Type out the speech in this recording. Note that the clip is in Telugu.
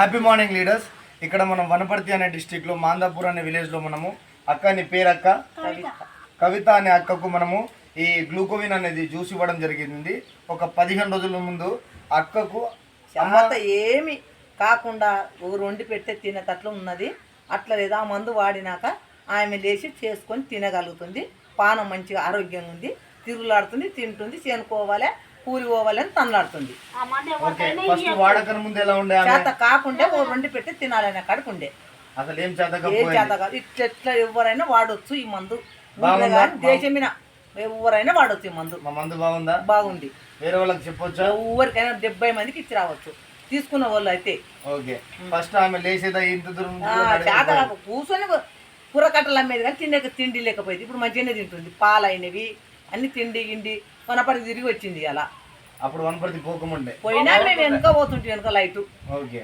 హ్యాపీ మార్నింగ్ లీడర్స్ ఇక్కడ మనం వనపర్తి అనే డిస్టిక్లో మాందాపూర్ అనే విలేజ్లో మనము అక్క నీ పేరు అక్క కవిత. అనే అక్కకు మనము ఈ గ్లూకోవిన్ అనేది జ్యూస్ ఇవ్వడం జరిగింది. ఒక పదిహేను రోజుల ముందు అక్కకు తర్వాత ఏమి కాకుండా ఊరు వండి పెడితే తినేటట్లు ఉన్నది. అట్లా లేదు ఆ మందు వాడినాక ఆమె లేచి చేసుకొని తినగలుగుతుంది. పానం మంచిగా ఆరోగ్యంగా ఉంది. తిరుగులాడుతుంది తింటుంది చేనుకోవాలి. కూలి పోవాలి అని తనలాడుతుంది ఓకే ఫస్ట్ వాడకన ముందు ఎలా ఉండే ఆమె? చేత కాకుండా ఊరు వండి పెట్టి తినాలనే కాడికి ఉండే. అసలు ఏం చేత కాదు. ఇట్లా ఎట్లా ఎవరైనా వాడొచ్చు ఈ మందు. దేశమిన ఎవరైనా వాడొచ్చు ఈ మందు. మా మందు బాగుందా? బాగుంది. వేరే వాళ్ళకి చెప్పొచ్చా? ఎవరికైనా డెబ్బై మందికి ఇచ్చి రావచ్చు. తీసుకున్న వాళ్ళు అయితే. ఓకే. ఫస్ట్ ఆమె లేచేదా? ఇంత దూరం చేత. కూర్చొని కూరకట్టలు అమ్మేది కానీ తినే తిండి లేకపోయింది. ఇప్పుడు మంచిగానే తింటుంది. పాలు అయినవి అన్ని తిండి గిండి మనపడి తిరిగి వచ్చింది అలా అప్పుడు వనపర్తి పోకముండే. పోయినా మేము వెనుక పోతుంటే వెనుక లైటు. ఓకే.